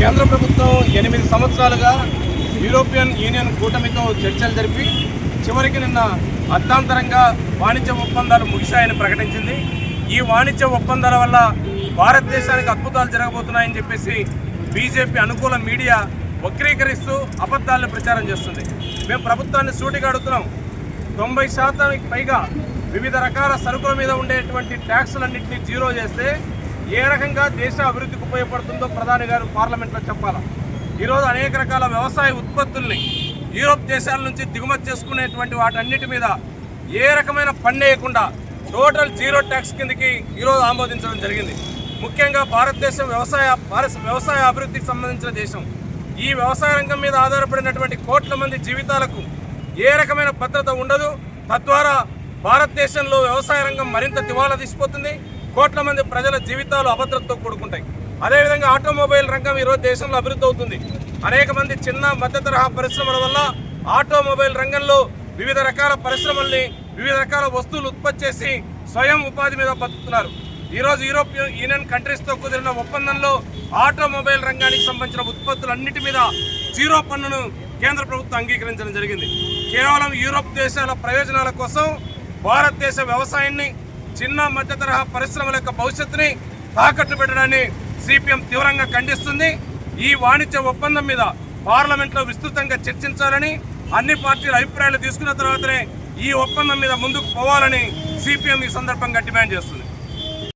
కేంద్ర ప్రభుత్వం ఎనిమిది సంవత్సరాలుగా యూరోపియన్ యూనియన్ కూటమితో చర్చలు జరిపి చివరికి నిన్న అర్థాంతరంగా వాణిజ్య ఒప్పందాలు ముగిశాయని ప్రకటించింది. ఈ వాణిజ్య ఒప్పందాల వల్ల భారతదేశానికి అద్భుతాలు జరగబోతున్నాయని చెప్పేసి బీజేపీ అనుకూల మీడియా వక్రీకరిస్తూ అబద్ధాలను ప్రచారం చేస్తుంది. మేము ప్రభుత్వాన్ని సూటిగా అడుగుతున్నాం. తొంభై శాతానికి పైగా వివిధ రకాల సరుకుల మీద ఉండేటువంటి ట్యాక్సులన్నింటినీ జీరో చేస్తే ఏ రకంగా దేశ అభివృద్ధికి ఉపయోగపడుతుందో ప్రధాని గారు పార్లమెంట్లో చెప్పాలి? ఈరోజు అనేక రకాల వ్యవసాయ ఉత్పత్తుల్ని యూరోప్ దేశాల నుంచి దిగుమతి చేసుకునేటువంటి వాటన్నిటి మీద ఏ రకమైన పన్ను వేయకుండా టోటల్ జీరో ట్యాక్స్ కిందకి ఈరోజు ఆమోదించడం జరిగింది. ముఖ్యంగా భారతదేశం వ్యవసాయ భారత వ్యవసాయ అభివృద్ధికి సంబంధించిన దేశం. ఈ వ్యవసాయ రంగం మీద ఆధారపడినటువంటి కోట్ల మంది జీవితాలకు ఏ రకమైన భద్రత ఉండదు. తద్వారా భారతదేశంలో వ్యవసాయ రంగం మరింత దివాలా తీసిపోతుంది. కోట్ల మంది ప్రజల జీవితాలు అభద్రతతో కూడుకుంటాయి. అదేవిధంగా ఆటోమొబైల్ రంగం ఈరోజు దేశంలో అభివృద్ధి అవుతుంది. అనేక మంది చిన్న మధ్యతరహా పరిశ్రమల వల్ల ఆటోమొబైల్ రంగంలో వివిధ రకాల పరిశ్రమల్ని వివిధ రకాల వస్తువులు ఉత్పత్తి చేసి స్వయం ఉపాధి మీద బతుకుతున్నారు. ఈరోజు యూరోపియన్ యూనియన్ కంట్రీస్తో కుదిరిన ఒప్పందంలో ఆటోమొబైల్ రంగానికి సంబంధించిన ఉత్పత్తులన్నిటి మీద జీరో పన్నును కేంద్ర ప్రభుత్వం అంగీకరించడం జరిగింది. కేవలం యూరోప్ దేశాల ప్రయోజనాల కోసం భారతదేశ వ్యవసాయాన్ని చిన్న మధ్య తరహా పరిశ్రమల యొక్క భవిష్యత్తుని తాకట్టు పెట్టడాన్ని సిపిఎం తీవ్రంగా ఖండిస్తుంది. ఈ వాణిజ్య ఒప్పందం మీద పార్లమెంట్లో విస్తృతంగా చర్చించాలని అన్ని పార్టీల అభిప్రాయాలు తీసుకున్న తర్వాతనే ఈ ఒప్పందం మీద ముందుకు పోవాలని సిపిఎం ఈ సందర్భంగా డిమాండ్ చేస్తుంది.